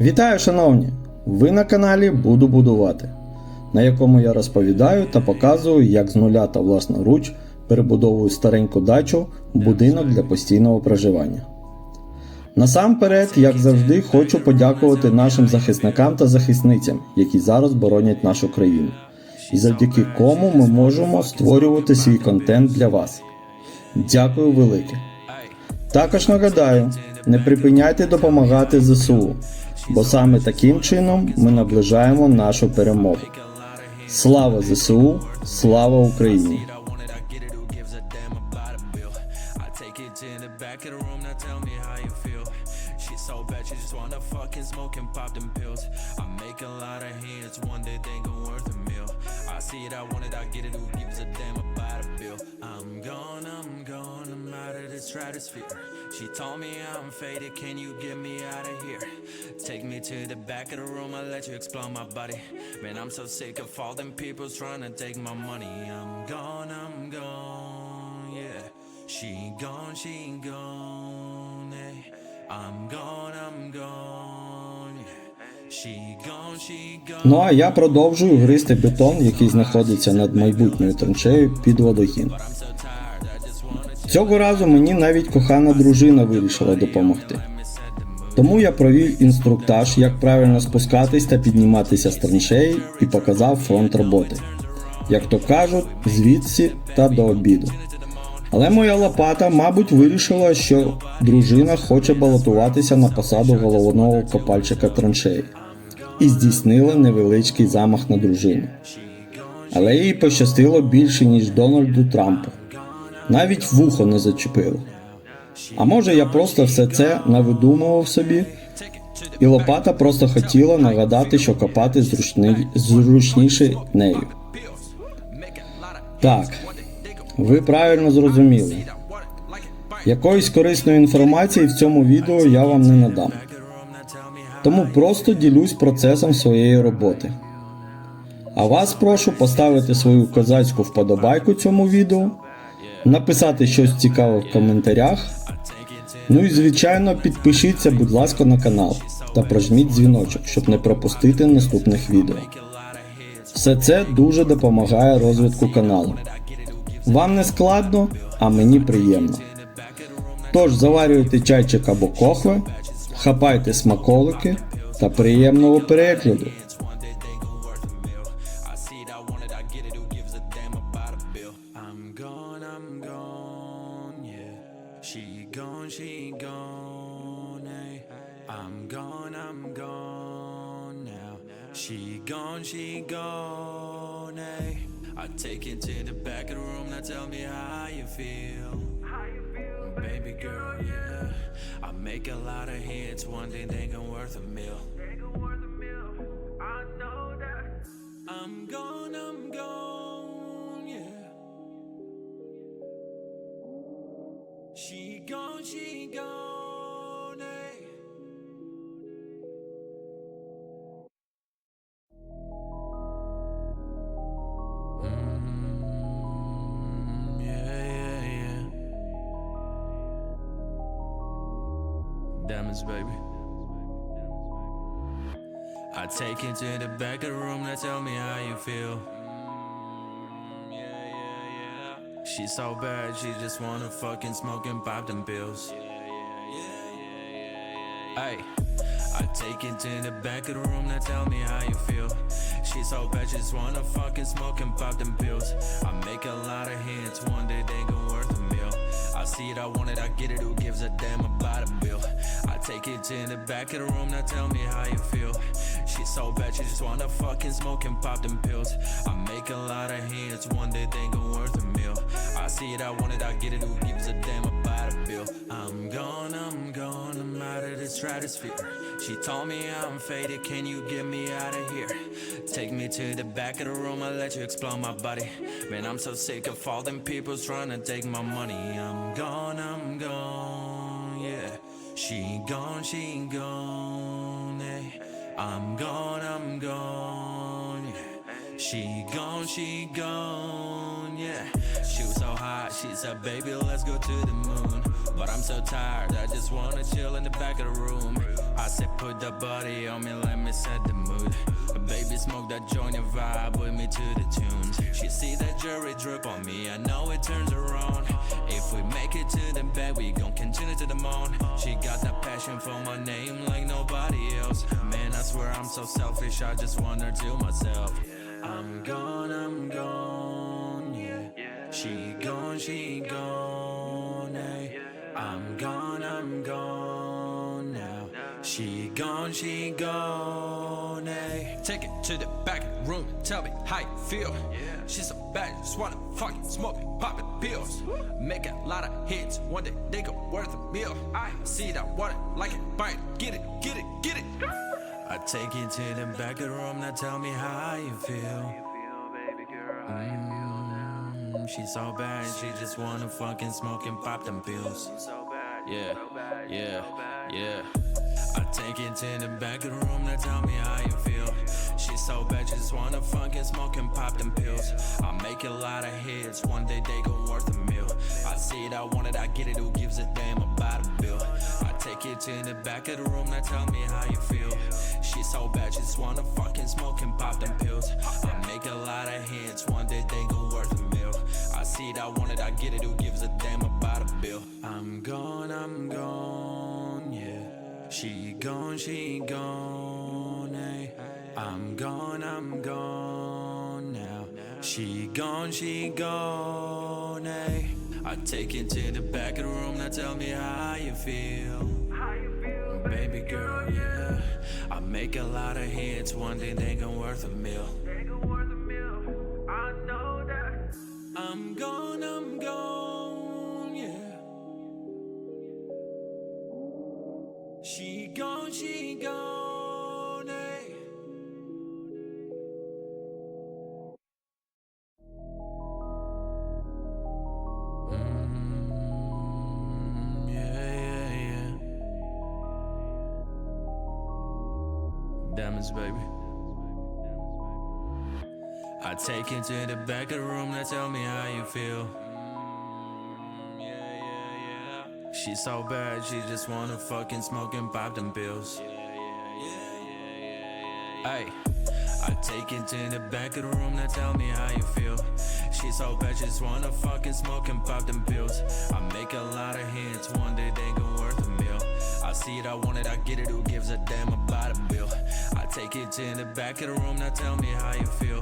Вітаю, шановні! Ви на каналі Буду будувати, на якому я розповідаю та показую, як з нуля та власноруч перебудовую стареньку дачу в будинок для постійного проживання. Насамперед, як завжди, хочу подякувати нашим захисникам та захисницям, які зараз боронять нашу країну, і завдяки кому ми можемо створювати свій контент для вас. Дякую велике! Також нагадаю, не припиняйте допомагати ЗСУ, бо саме таким чином ми наближаємо нашу перемогу. Слава ЗСУ! Слава Україні! Stratosphere. She told me I'm faded, can you get me out of here? Take me to the back of the room, I'll let you explore my body. Man, I'm so sick of all them people trying to take my money. I'm gone, I'm gone, yeah. She gone, she gone, hey. I'm gone, I'm gone, yeah. She gone, she gone. Ну а я продовжую гризти бетон, який знаходиться над майбутньою траншею під водогін. Цього разу мені навіть кохана дружина вирішила допомогти. Тому я провів інструктаж, як правильно спускатись та підніматися з траншеї і показав фронт роботи. Як то кажуть, звідси та до обіду. Але моя лопата, мабуть, вирішила, що дружина хоче балотуватися на посаду головного копальчика траншеї і здійснила невеличкий замах на дружину. Але їй пощастило більше, ніж Дональду Трампу. Навіть вухо не зачепило. А може я просто все це навидумував собі, і лопата просто хотіла нагадати, що копати зручни... зручніше нею. Так, ви правильно зрозуміли. Якоїсь корисної інформації в цьому відео я вам не надам. Тому просто ділюсь процесом своєї роботи. А вас прошу поставити свою козацьку вподобайку цьому відео, написати щось цікаве в коментарях. Ну і звичайно, підпишіться, будь ласка, на канал та прожміть дзвіночок, щоб не пропустити наступних відео. Все це дуже допомагає розвитку каналу. Вам не складно, а мені приємно. Тож заварюйте чайчик або кохве, хапайте смаколики та приємного перегляду. Gone, she gone, hey. I take it to the back of the room, now tell me how you feel. Baby girl, yeah. I make a lot of hits, one day they gon' worth a meal. I know that. I'm gone, I'm gone, yeah. She gone, she gone, Diamonds, baby. I take it to the back of the room, now tell me how you feel. Mm, yeah, yeah, yeah. She's so bad, she just wanna fucking smoke and pop them pills. Hey, I take it to the back of the room, now tell me how you feel. She's so bad, she just wanna fucking smoke and pop them pills. I make a lot of hits, one day they gon' worth a meal. I see it, I want it, I get it, who gives a damn about a bill? I take it to the back of the room, now tell me how you feel. She's so bad, she just wanna fucking smoke and pop them pills. I make a lot of hits, one day they gon' worth a meal. I see it, I want it, I get it, who gives a damn about bill? I'm gone, I'm gone, I'm out of the stratosphere. She told me I'm faded, can you get me out of here? Take me to the back of the room, I'll let you explore my body. Man, I'm so sick of all them people trying to take my money. I'm gone, I'm gone, yeah. She gone, she gone, hey. I'm gone, I'm gone, yeah. She gone, she gone, yeah. She was so hot, she said, baby, let's go to the moon. But I'm so tired, I just wanna chill in the back of the room. I said, put the body on me, let me set the mood. Baby, smoke that joint and vibe with me to the tunes. She see that jewelry drip on me, I know it turns on. If we make it to the bed, we gon' continue to the moon. She got that passion for my name like nobody else. Man, I swear I'm so selfish, I just to myself. I'm gone, I'm gone. She gone, she gone, eh. I'm gone, I'm gone now. She gone, she gone, eh. Take it to the back of the room, tell me how you feel. She's so bad, just wanna fucking smoke it, poppin' pills. Make a lot of hits, one day they go worth a meal. I see that water, like it, bite it, get it, get it, get it. I take you to the back of the room, now tell me how you feel. Mm, she's so bad, she just wanna fucking smoke and pop them pills. Yeah, yeah, yeah. I take it to the back of the room, now tell me how you feel. She's so bad, she just wanna fucking smoke and pop them pills. I make a lot of hits, one day they go worth a meal. I see it, I want it, I get it, who gives a damn about a bill? I take it to the back of the room, now tell me how you feel. She's so bad, she just wanna fucking smoke and pop them pills. I make a lot of hits, one day they go worth a meal. I see it, I want it, I get it, who gives a damn about a bill? I'm gone, I'm gone, yeah. She gone, she gone, eh. I'm gone, I'm gone now. She gone, she gone, eh. I take it to the back of the room, now tell me how you feel. Baby girl, yeah. I make a lot of hits, one day they gon' worth a meal. Feel. Mm, yeah, yeah, yeah. She's so bad, she just wanna fucking smoke and pop them pills. Hey, I take it to the back of the room, now tell me how you feel. She's so bad, she just wanna fucking smoke and pop them pills. I make a lot of hits, one day they gon' worth a. I see it, I want it, I get it, who gives a damn about a bill? I take it to the back of the room, now tell me how you feel.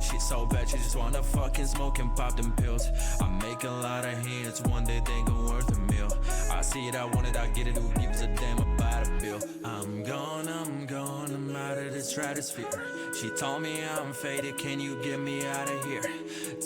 She's so bad, she just wanna fucking smoke and pop them pills. I make a lot of hits, one day they gon' worth a meal. I see it, I want it, I get it, who gives a damn about a bill? I'm gone, I'm gone, I'm out of the stratosphere. She told me I'm faded, can you get me out of here?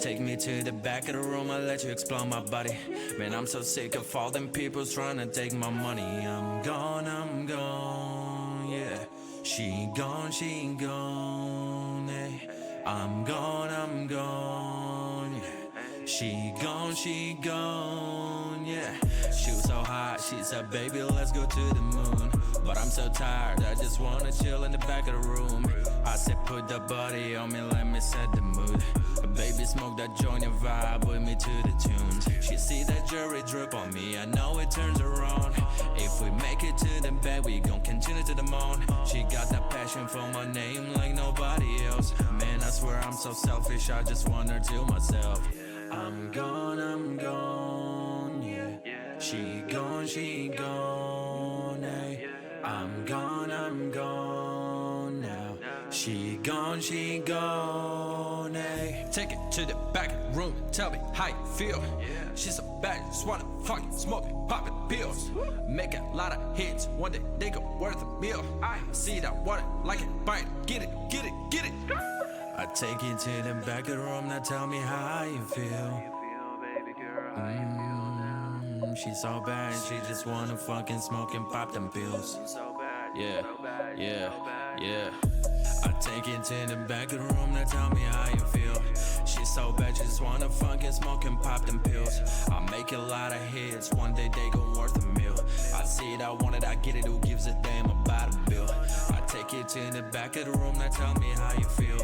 Take me to the back of the room, I'll let you explore my body. Man, I'm so sick of all them people trying to take my money. I'm gone, I'm gone, yeah. She gone, she gone, eh. I'm gone, I'm gone, yeah. She gone, she gone, yeah. She was so hot, she said, baby, let's go to the moon. But I'm so tired, I just wanna chill in the back of the room. I said, put the body on me, let me set the mood. A baby, smoke that joint and vibe with me to the tunes. She see that jewelry drip on me, I know it turns on. If we make it to the bed, we gon' continue to the moon. She got that passion for my name like nobody else. Man, I swear I'm so selfish, I just to myself. I'm gone, I'm gone, yeah. She gone, she gone, eh. I'm gone, I'm gone now. She gone, she gone, eh. Take it to the back room, tell me how you feel. Yeah. She's a bad, just wanna smoke it, poppin' pills. Make a lot of hits, one day they go worth a meal. I see that water, like it, bite it, get it, get it, get it. I take it to the back of the room, now tell me how you feel. Mm, she's so bad, she just wanna fucking smoke and pop them pills. Yeah, yeah, yeah. I take it to the back of the room, now tell me how you feel. She's so bad, she just wanna fucking smoke and pop them pills. I make a lot of hits, one day they gon' worth a meal. I see it, I want it, I get it, who gives a damn about a bill? I take it to the back of the room, now tell me how you feel.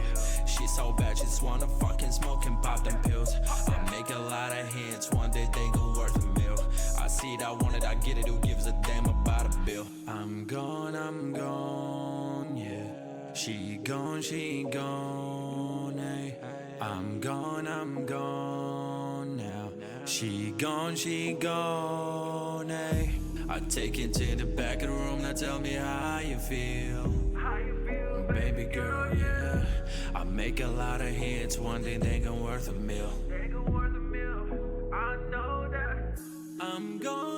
She's so bad, she just wanna fucking smoke and pop them pills. I make a lot of hits, one day they go worth a meal. I see it, I want it, I get it, who gives a damn about a bill? I'm gone, I'm gone, yeah. She gone, she gone, eh. I'm gone, I'm gone now. She gone, she gone, eh. I take it to the back of the room, now tell me how you feel. Baby girl, yeah. I make a lot of hits, one day they gon' worth a meal. I'm gone,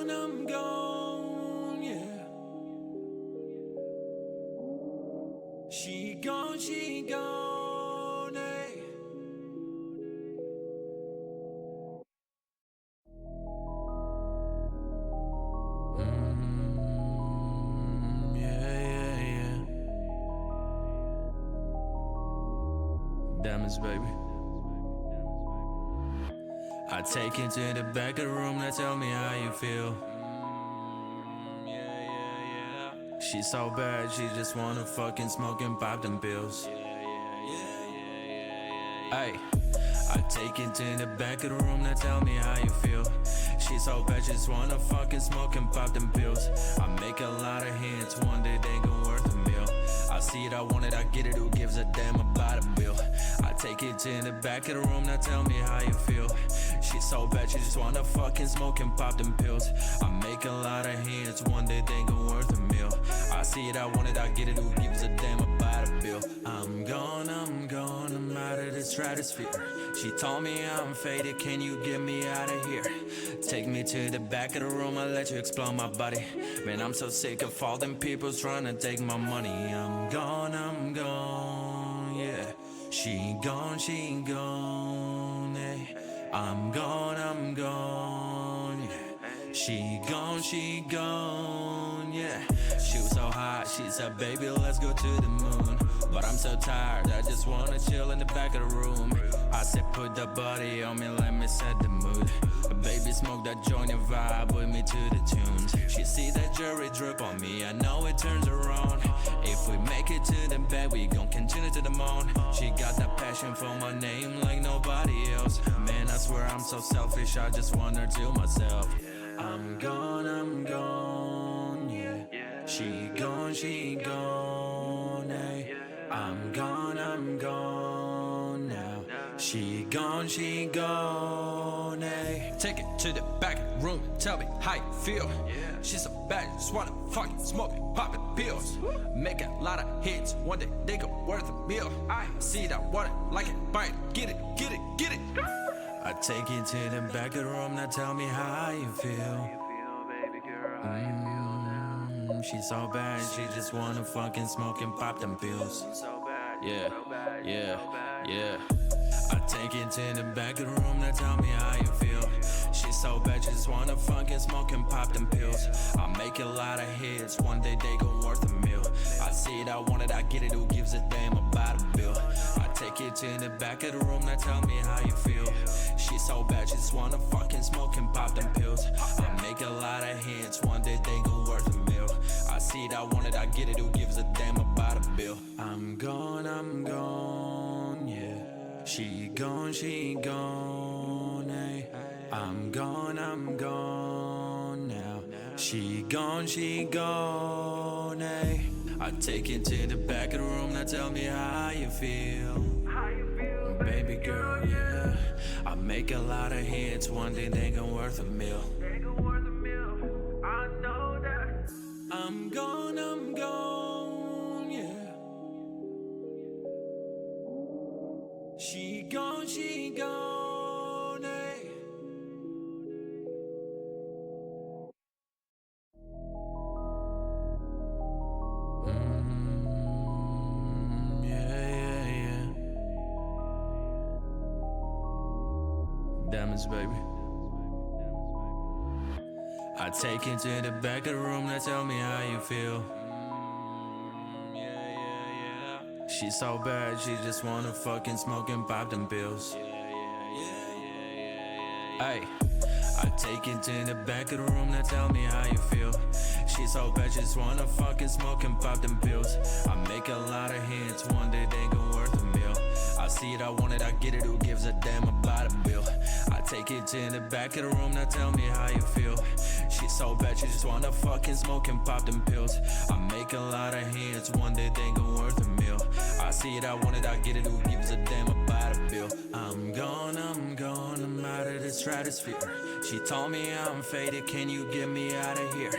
I take it to the back of the room, now tell me how you feel. Mm, yeah, yeah, yeah. She's so bad, she just wanna fucking smoke and pop them pills. Hey, I take it to the back of the room, now tell me how you feel. She's so bad, she just wanna fucking smoke and pop them pills. I make a lot of hits, one day they gon' worth a meal. I see it, I want it, I get it, who gives a damn about a bill? I take it to the back of the room, now tell me how you feel. She's so bad, she just wanna fucking smoke and pop them pills. I make a lot of hits, one day they gon' worth a meal. I see it, I want it, I get it, who gives a damn about a bill? I'm gone, I'm gone, I'm out of the stratosphere. She told me I'm faded, can you get me out of here? Take me to the back of the room, I'll let you explore my body. Man, I'm so sick of all them people trying to take my money. I'm gone, I'm gone, yeah. She gone, she gone, eh. I'm gone, I'm gone, yeah. She gone, she gone, yeah. She was so hot, she said, baby, let's go to the moon. But I'm so tired, I just wanna chill in the back of the room. I said, put the body on me, let me set the mood. A baby, smoke that joint and vibe with me to the tunes. She see that jewelry drip on me, I know it turns on. If we make it to the bed, we gon' continue to the moon. She got that passion for my name like nobody else. Man, I swear I'm so selfish, I just want her to myself. I'm gone, I'm gone, yeah. She gone, she gone, eh. I'm gone, I'm gone. She gone, she gone, eh. Take it to the back of the room, tell me how you feel. Yeah. She's so bad, just wanna fucking smoke it, pop it pills. Make a lot of hits, one day they go worth a meal. I see want it, like it, buy it, get it, get it, get it. I take it to the back of the room, now tell me how you feel. Mm, she's so bad, she just wanna fucking smoke and pop them pills. so Yeah, yeah, yeah. I take it to the back of the room, now tell me how you feel. She's so bad, she just wanna fucking smoke and pop them pills. I make a lot of hits, one day they gon' worth a meal. I see it, I want it, I get it, who gives a damn about a bill? I take it to the back of the room, now tell me how you feel. She's so bad, she just wanna fucking smoke and pop them pills. I make a lot of hits, one day they gon' worth a meal. I see it, I want it, I get it, who gives a damn about a bill? I'm gone, I'm gone, yeah. She gone, she gone, eh. I'm gone, I'm gone now. She gone, she gone, eh. I take it to the back of the room, now tell me how you feel. Baby girl, yeah. I make a lot of hits, one day they gon' worth a meal. She gone, eh. Mm, yeah, yeah, yeah. Diamonds, baby. I take you to the back of the room, now tell me how you feel. She so bad, she just wanna fucking smoke and pop them pills. Yeah, yeah, yeah, I take it to the back of the room, now tell me how you feel. She so bad, just wanna fucking smoke and pop them pills. I make a lot of hints, one day they gon' worth a meal. I see it, I want it, I get it, who gives a damn about take it to the back of the room. Now tell me how you feel. She's so bad, she just wanna fucking smoke and pop them pills. I make a lot of hits, one day they gon' worth a meal. I see it, I want it, I get it. Who gives a damn about a bill? I'm gone, I'm gone, I'm out of the stratosphere. She told me I'm faded, can you get me out of here?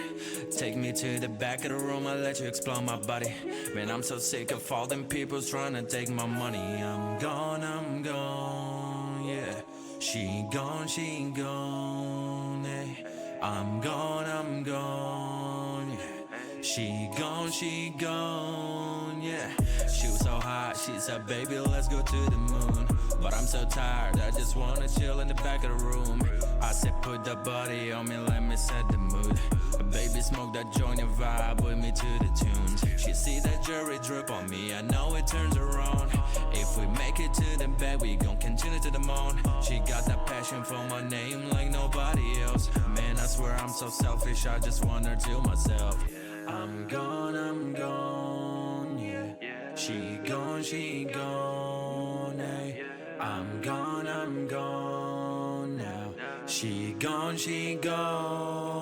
Take me to the back of the room, I'll let you explore my body. Man, I'm so sick of all them people trying to take my money. I'm gone, I'm gone, yeah. She gone, she gone, eh. I'm gone, I'm gone, yeah. She gone, she gone, yeah. She was so hot, she said, baby, let's go to the moon. But I'm so tired, I just wanna chill in the back of the room. I said, put the body on me, let me set the mood. Baby, smoke that joint and vibe with me to the tunes. She see that jury drip on me, I know it turns her it to the bed, we gon' continue to the moon. She got that passion for my name like nobody else. Man, I swear I'm so selfish, I just want her to myself. I'm gone, I'm gone, yeah. She gone, she gone, eh. I'm gone, I'm gone now. She gone, she gone,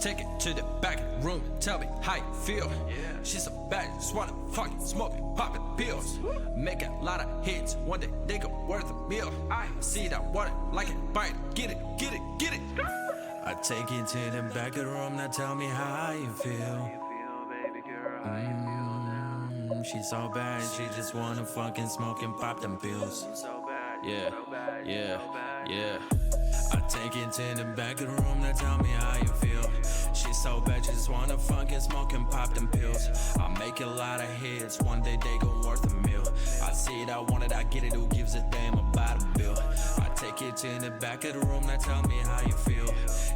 Take it to the back of the room, tell me how you feel. Yeah. She's so bad, just wanna fucking smoke it, poppin' pills. Make a lot of hits, one day they go worth a meal. I see that water, like it, bite it, get it, get it, get it. I take it to the back of the room, now tell me how you feel. Mm, she's so bad, she just wanna fucking smoke and pop them pills. Yeah, yeah, yeah. I take it to the back of the room, now tell me how you feel. She's so bad, she just wanna fucking smoke and pop them pills. I make a lot of hits, one day they gon' worth a meal. I see it, I want it, I get it, who gives a damn about a bill? I take it to the back of the room, now tell me how you feel.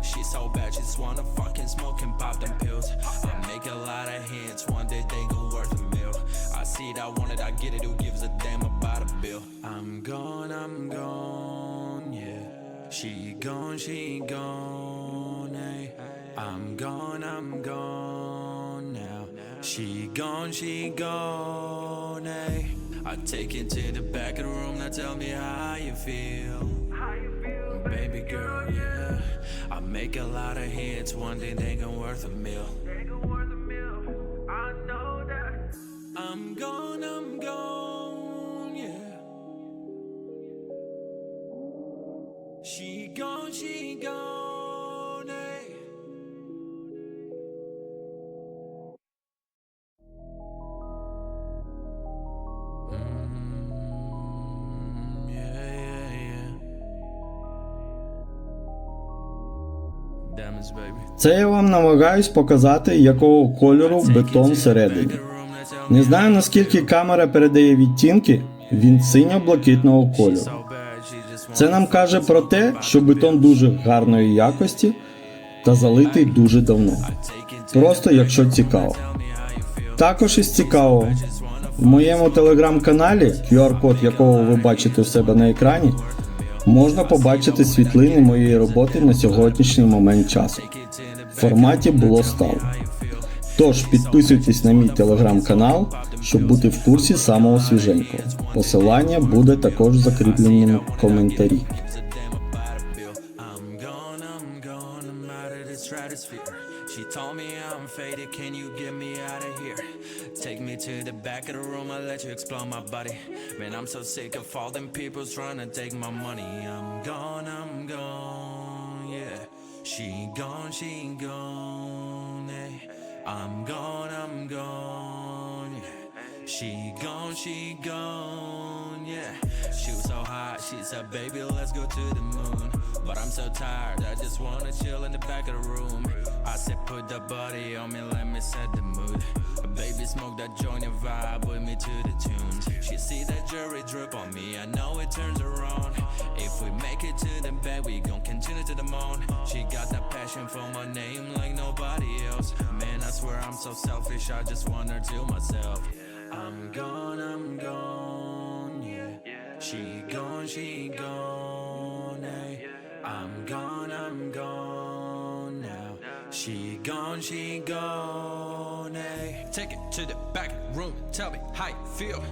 She's so bad, she just wanna fucking smoke and pop them pills. I make a lot of hits, one day they gon' worth a meal. I see it, I want it, I get it, who gives a damn about a bill? I'm gone, I'm gone, yeah. She gone, she gone, eh. I'm gone, I'm gone now. She gone, she gone, eh. I take it to the back of the room, now tell me how you feel. How you feel, Baby girl, yeah. I make a lot of hits, one day they gon' worth a meal. I know that I'm gone, I'm gone, She gone, she gone, eh. Mm, yeah, yeah, yeah. Damn it, baby. Це я вам намагаюсь показати, якого кольору бетон всередині. Не знаю наскільки камера передає відтінки, він синьо-блакитного кольору. Це нам каже про те, що бетон дуже гарної якості та залитий дуже давно. Просто якщо цікаво. Також із цікавого, в моєму телеграм-каналі, QR-код якого ви бачите у себе на екрані, можна побачити світлини моєї роботи на сьогоднішній момент часу в форматі було стало. Тож підписуйтесь на мій телеграм-канал, щоб бути в курсі самого свіженького. Посилання буде також закріплене в коментарі. She told me I'm faded, can you get me out of here? Take me to the back of the room, I'll let you explore my body. Man, I'm so sick of all them people trying to take my money. I'm gone, I'm gone, yeah. She gone, she gone, eh. I'm gone, I'm gone. She gone, she gone, yeah. She was so hot, she said, baby, let's go to the moon. But I'm so tired, I just wanna chill in the back of the room. I said, put the body on me, let me set the mood. Baby, smoke that joint and vibe with me to the tune. She see that jury drip on me, I know it turns on. If we make it to the bed, we gon' continue to the moon. She got that passion for my name like nobody else. Man, I swear I'm so selfish, I just want her to myself. I'm gone, I'm gone, yeah. She gone, she gone, eh. I'm gone, I'm gone now. She gone, she gone, eh. Take it to the back room and tell me how you feel.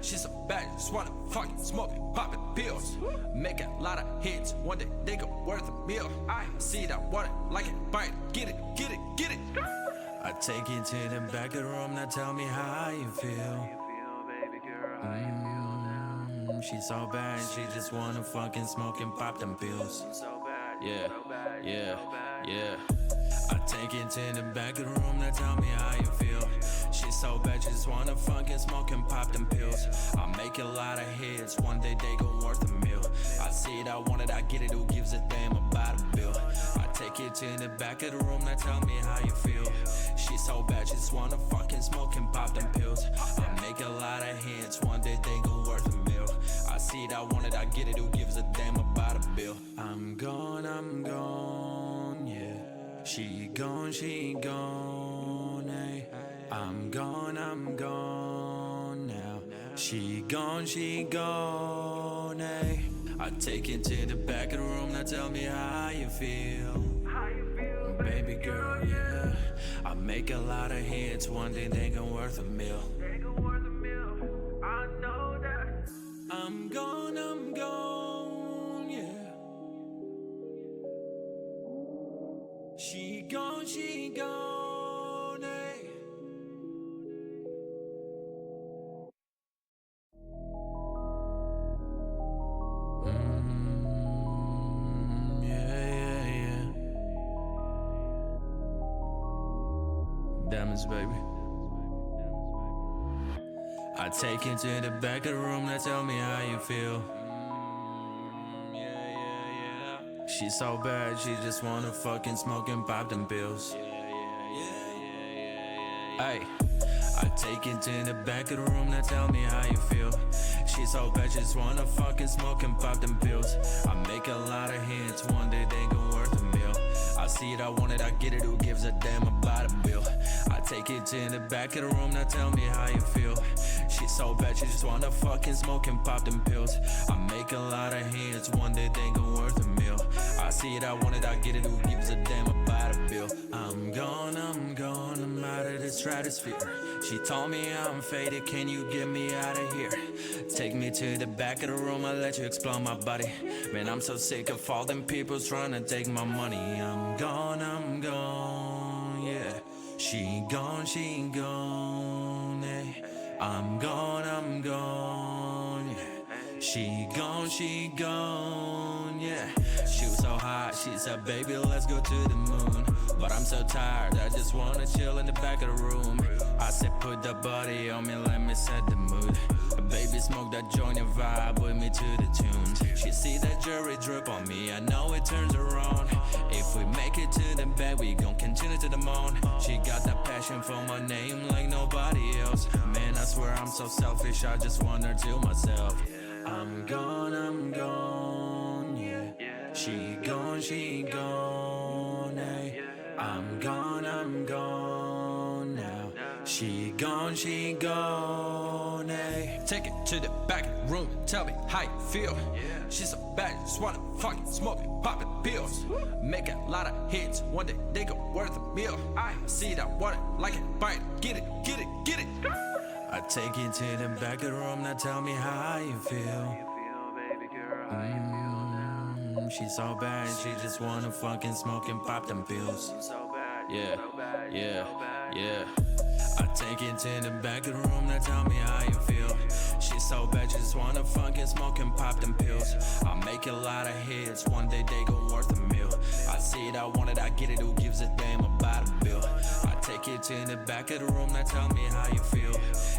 She's a bad, just wanna fucking smoke it, pop it, pills. Make a lot of hits, one day they go worth a meal. I see that want it, like it, buy it, get it, get it, get it. I take you to the back of the room, now tell me how you feel. Mm, she's so bad, she just wanna fucking smoke and pop them pills. Yeah, yeah, yeah. I take it to the back of the room, now tell me how you feel. She's so bad, she just wanna fucking smoke and pop them pills. I make a lot of hits, one day they gon' worth a meal. I see it, I want it, I get it, who gives a damn about a bill? I take it to the back of the room, now tell me how you feel. She's so bad, she just wanna fucking smoke and pop them pills. I make a lot of hits, one day they gon' worth a meal. I see it, I want it, I get it, who gives a damn about a bill? I'm gone, I'm gone, yeah. She gone, she gone, eh. I'm gone, I'm gone now. She gone, she gone, eh. I take it to the back of the room, now tell me how you feel. Baby girl, yeah. I make a lot of hits, one day they gon' worth a meal. They gon' worth a meal, I know that. I'm gone, I'm gone, She gone, she gone, eh. Mm, yeah, yeah, yeah. Diamonds, baby. I take you to the back of the room, now tell me how you feel. She's so bad, she just wanna fucking smoke and pop them pills. Hey, I take it to the back of the room, now tell me how you feel. She's so bad, she just wanna fucking smoke and pop them pills. I make a lot of hits, one day they gon' worth a meal. I see it, I want it, I get it, who gives a damn about a bill? Take it to the back of the room, now tell me how you feel. She's so bad, she just wanna fucking smoke and pop them pills. I make a lot of hits, one day they gon' worth a meal. I see it, I want it, I get it, who gives a damn about a bill? I'm gone, I'm gone, I'm out of the stratosphere. She told me I'm faded, can you get me out of here? Take me to the back of the room, I'll let you explore my body. Man, I'm so sick of all them people trying to take my money. I'm gone, I'm gone, yeah. She gone, she gone, eh. I'm gone, I'm gone, yeah. She gone, she gone, yeah. She was so hot, she said, baby, let's go to the moon. But I'm so tired, I just wanna chill in the back of the room. I said, put the body on me, let me set the mood. Baby, smoke that joint and vibe with me to the tune. She see that jewelry drip on me, I know it turns on. If we make it to the bed, we gon' continue to the moon. She got that passion for my name like nobody else. Man, I swear I'm so selfish, I just to myself. I'm gone, I'm gone. She gone, she gone, eh. I'm gone, I'm gone now. She gone, she gone, eh. Take it to the back room, tell me how you feel. She's so bad, just wanna fucking smoke and poppin' pills. Make a lot of hits, one day they go worth a meal. I see that want it, like it, buy it, get it, get it, get it. I take it to the back of the room, now tell me how you feel. Mm, she's so bad, she just wanna fucking smoke and pop them pills. Yeah, yeah, yeah. I take it to the back of the room, now tell me how you feel. She's so bad, she just wanna fucking smoke and pop them pills. I make a lot of hits, one day they gon' worth a meal. I see it, I want it, I get it, who gives a damn about a bill? I take it to the back of the room, now tell me how you feel.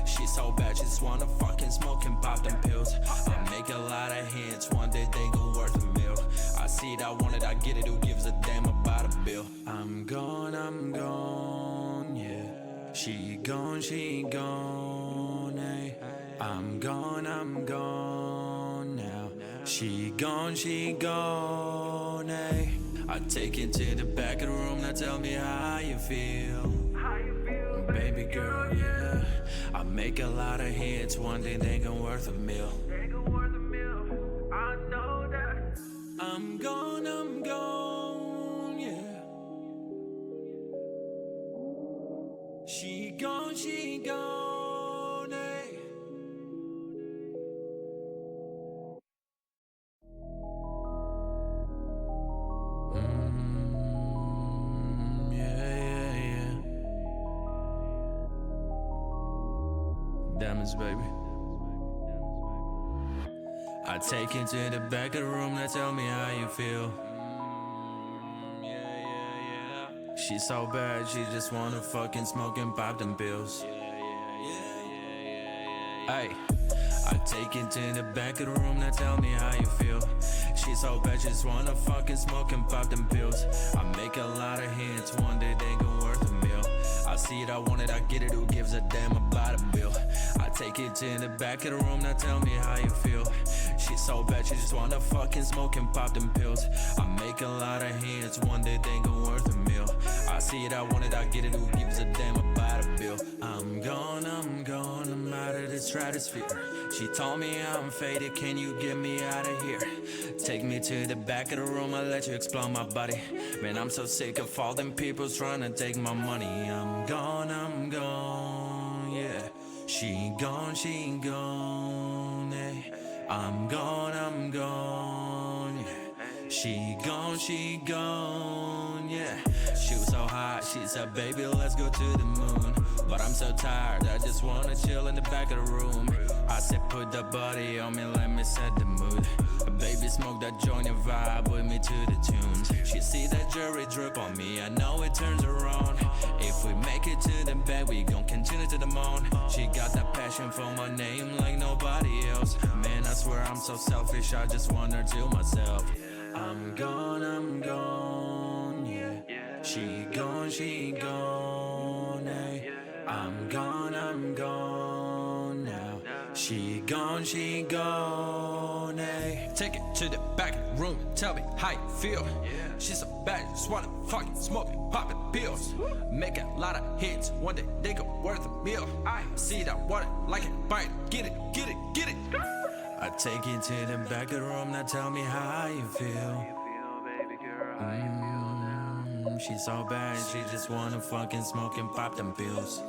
She's so bad, she just wanna fucking smoke and pop them pills. I make a lot of hits, one day they gon' worth a meal. I see it, I want it, I get it, who gives a damn about a bill? I'm gone, I'm gone, yeah. She gone, she gone, eh. I'm gone, I'm gone now. She gone, she gone, eh. I take it to the back of the room, now tell me how you feel. Baby girl, yeah. I make a lot of hits, one day they gon' worth a meal. They gon' worth a meal, I know that. I'm gone, I'm gone, yeah. She gone, she gone. Baby. I take you to the back of the room, now tell me how you feel. Mm, yeah, yeah, yeah. She's so bad, she just wanna fucking smoke and pop them pills. Hey, I take you to the back of the room, now tell me how you feel. She's so bad, she just wanna fucking smoke and pop them pills. I make a lot of hits, one day they gon' worth a meal. I see it, I want it, I get it, who gives a damn about a bill? I take it to the back of the room, now tell me how you feel. She's so bad, she just wanna fucking smoke and pop them pills. I make a lot of hits, one day they gon' worth a meal. I see it, I want it, I get it, who gives a damn about a bill? I'm gone, I'm gone, I'm out of the stratosphere. She told me I'm faded, can you get me out of here? Take me to the back of the room, I'll let you explore my body. Man, I'm so sick of all them people trying to take my money. I'm gone, I'm gone, She gone, she gone, Yeah. I'm gone, I'm gone, yeah. She gone, she gone, yeah. She was so hot, she said, baby, let's go to the moon. But I'm so tired, I just wanna chill in the back of the room. I said, put the body on me, let me set the mood. Baby, smoke that joint and vibe with me to the tunes. She see that jury drip on me, I know it turns on. If we make it to the bed, we gon' continue to the moon. She got that passion for my name like nobody else. Man, I swear I'm so selfish, I just to myself. I'm gone, I'm gone. She gone, she gone, eh. I'm gone, I'm gone now. She gone, she gone, eh. Take it to the back room, tell me how you feel. She's a bad, just wanna fucking smoke it, poppin' pills. Make a lot of hits, one day they go worth a meal. I see that water like it, bite, get it, get it, get it. I take you to the back of the room, now tell me how you feel. Mm, she's so bad, she just wanna fucking smoke and pop them pills.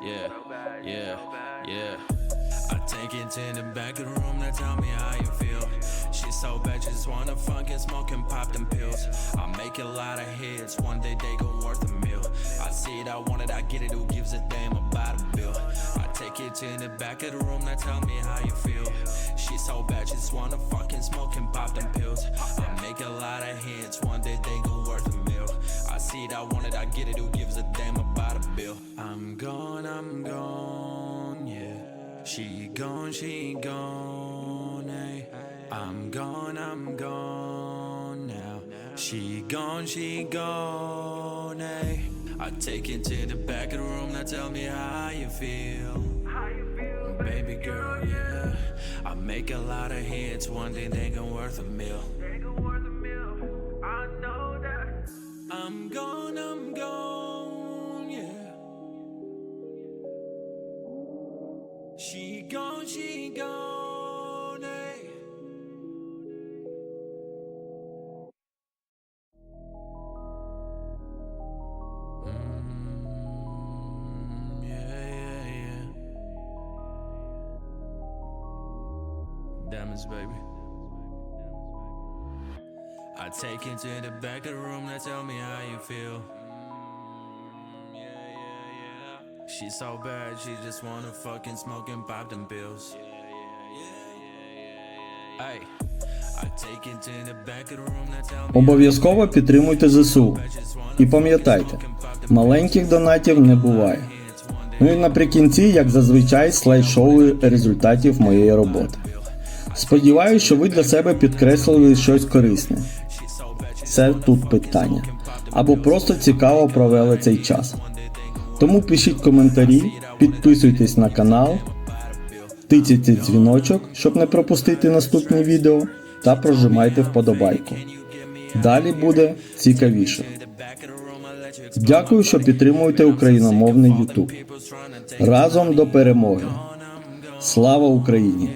Yeah, yeah, yeah. I take it to the back of the room, now tell me how you feel. She's so bad, she just wanna fucking smoke and pop them pills. I make a lot of hits, one day they gon' worth a meal. I see it, I want it, I get it, who gives a damn about a bill? I take it to the back of the room, now tell me how you feel. She's so bad, she just wanna fucking smoke and pop them pills. I make a lot of hits, one day they gon' worth a meal. I see it, I want it, I get it, who gives a damn about a bill? I'm gone, I'm gone. She gone, she gone, eh. I'm gone, I'm gone now. She gone, she gone, eh. I take it to the back of the room, now tell me how you feel. Baby girl, yeah. I make a lot of hits, one day they gon' worth a meal. Tell me how you feel. Mm, yeah, yeah, yeah. She's so bad, she just wanna fucking smoke and pop them pills. Back room, now tell me Обов'язково підтримуйте ЗСУ. І пам'ятайте, маленьких донатів не буває. Ну і наприкінці, як зазвичай, слайд-шоу результатів моєї роботи. Сподіваюсь, що ви для себе підкреслили щось корисне. Це тут питання. Або просто цікаво провели цей час. Тому пишіть коментарі, підписуйтесь на канал, тицяйте дзвіночок, щоб не пропустити наступні відео, та прожимайте вподобайку. Далі буде цікавіше. Дякую, що підтримуєте україномовний YouTube. Разом до перемоги. Слава Україні!